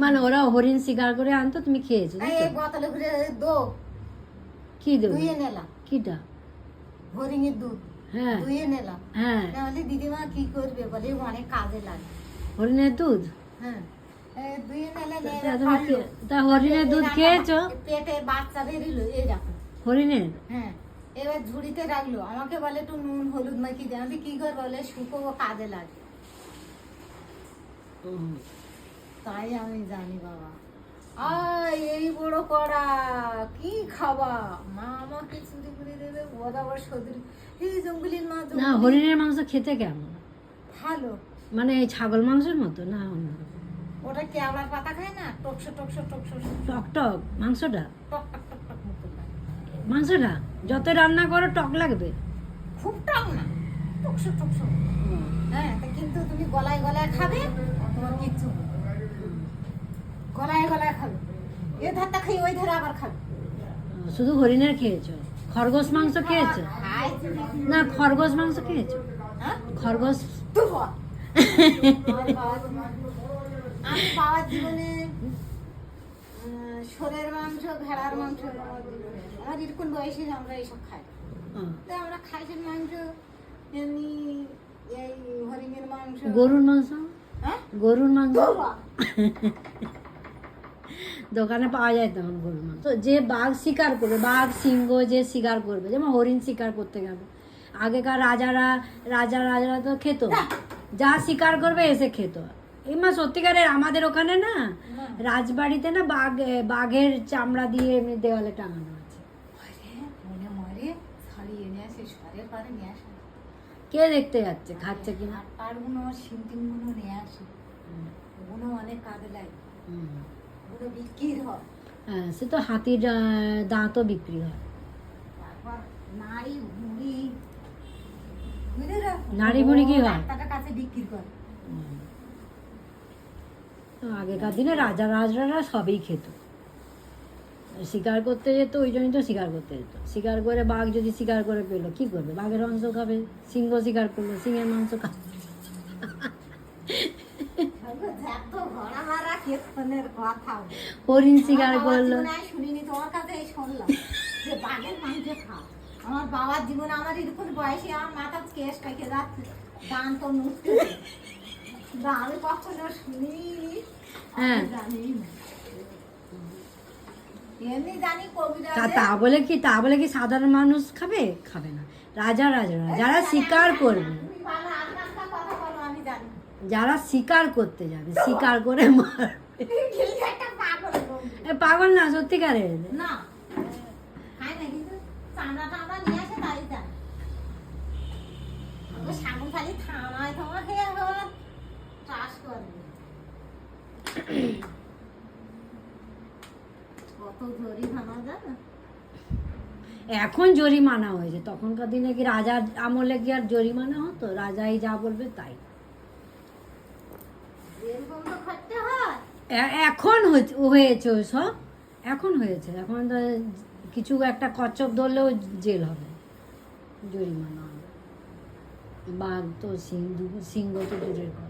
মানে ওরা হরিণ শিকার করে আনতো তুমি খেয়েছো কি দেবো কিটা? হরিণের দুধ। হ্যাঁ। ধুয়ে নিলাম হ্যাঁ। তাহলে দিদিমা কি করবে বলে অনেক কাজে লাগে। হরিণের দুধ? হ্যাঁ। এই ধুয়ে নিলে তা নিয়ে তুমি ফাড়লো। খে- তা হরিণের দুধ খেয়েছো? পেটে বাচ্চা বেরিলো এই দেখো। হরিণের? হ্যাঁ। এবার ঝুড়িতে রাখল। আমাকে বলে একটু নুন হলুদ মাখিয়ে দে। আমি কি করে বলে শুকোবো কাজে লাগে। তাই আমি জানি বাবা আয় এই বড় করা কি খাবা মা আমাকে চুরি করে দেবে ওরা আবার সদরি এই জঙ্গলির মা না হরিণের মাংস খেতে কেমন ভালো মানে ছাগল মাংসের মতো না অন্যরকম ওটা কেওড়ার পাতা খায় না টকশো টকশো টকশো টক টক মাংসটা টক টক টক টক মাংসটা যত রান্না করো টক লাগবে খুব টক না টকশো টকশো। হ্যাঁ তা কিন্তু তুমি গলায় গলায় খাবে তোমার কিচ্ছু গলায় গলায় খাবে। এ ধারটা খাই ওই ধারে আবার খাবে। শুধু হরিণের খেয়েছো? খরগোশ মাংস খেয়েছো? খাইছি নাকি? না খরগোশ মাংস খেয়েছো? হ্যাঁ? খরগোশ আমি বাবার জীবনে উম, মাংস ভেড়ার মাংস আমার এরকম বয়সে আমরা এইসব খাই। আমরা খাইছেন মাংস এমনি এই হরিণের মাংস গরুর মাংস হ্যাঁ? গরুর মাংস দোকানে পাওয়া যায় তখন গরুর মাংস। তো যে বাঘ শিকার করবে বাঘ সিংহ যে শিকার করবে যেমন হরিণ শিকার করতে গেল। আগেকার রাজারা রাজা রাজারা তো খেত। যা শিকার করবে এসে খেত। এই মা সত্যিকারের আমাদের ওখানে না না। রাজবাড়িতে না বাঘ বাঘের চামড়া দিয়ে এমনি দেওয়ালে টাঙানো আছে। কে দেখতে যাচ্ছে? খাচ্ছে কিনা আর পারগুলো সিমটিমগুলো নিয়ে আসে ওগুলো অনেক কাজে লাগে। ওগুলো বিক্রি হয়। হ্যাঁ সে তো হাতির দাঁতও বিক্রি হয়। তারপর বুঝলে নাড়ি ভুঁড়ি কি হয়? কাছে বিক্রি করে। আগেকার দিনে রাজা রাজরারা সবই খেত। শিকার করতে যেত ওই জন্যই তো শিকার করতে যেত। শিকার করে বাঘ যদি শিকার করে পেল কি করবে? বাঘের মাংস খাবে সিংহ শিকার করল সিংহের মাংস খাবে হরিণ শিকার করল। শুনিনি তোমার কাছে শুনলাম যে বাঘের মাংস খাও। আমার বাবার জীবনে আমার এরকম বয়সে আমার মাথা কেস পেকে যাচ্ছে দান তো নুটতে আমি কখনো শুনিনি। হ্যাঁ। জানি না। তা তা বলে কি তা বলে কি সাধারণ মানুষ খাবে? খাবে না। রাজা রাজারা যারা শিকার করবে। যারা শিকার করতে যাবে শিকার করে মারবে। পাগল না সত্যিকারের না। খায় না কিন্তু চামড়া টামড়া নিয়ে আসে তাই জানি ও সামন খালি থামায় থামা খেয়ে আবার চাষ করবে কত জরি ভাঙা যাবে এখন জরিমানা হয়েছে। তখনকার দিনে কি রাজার আমলে কি আর জরিমানা হতো? রাজাই যা বলবে তাই। এখন হয়েছে- হয়েছে সব। এখন হয়েছে। এখন তো কিছু একটা কচ্ছপ ধরলেও জেল হবে। জরিমানা হবে। বাঘ তো সিংহ সিংহ তো দূরের কথা।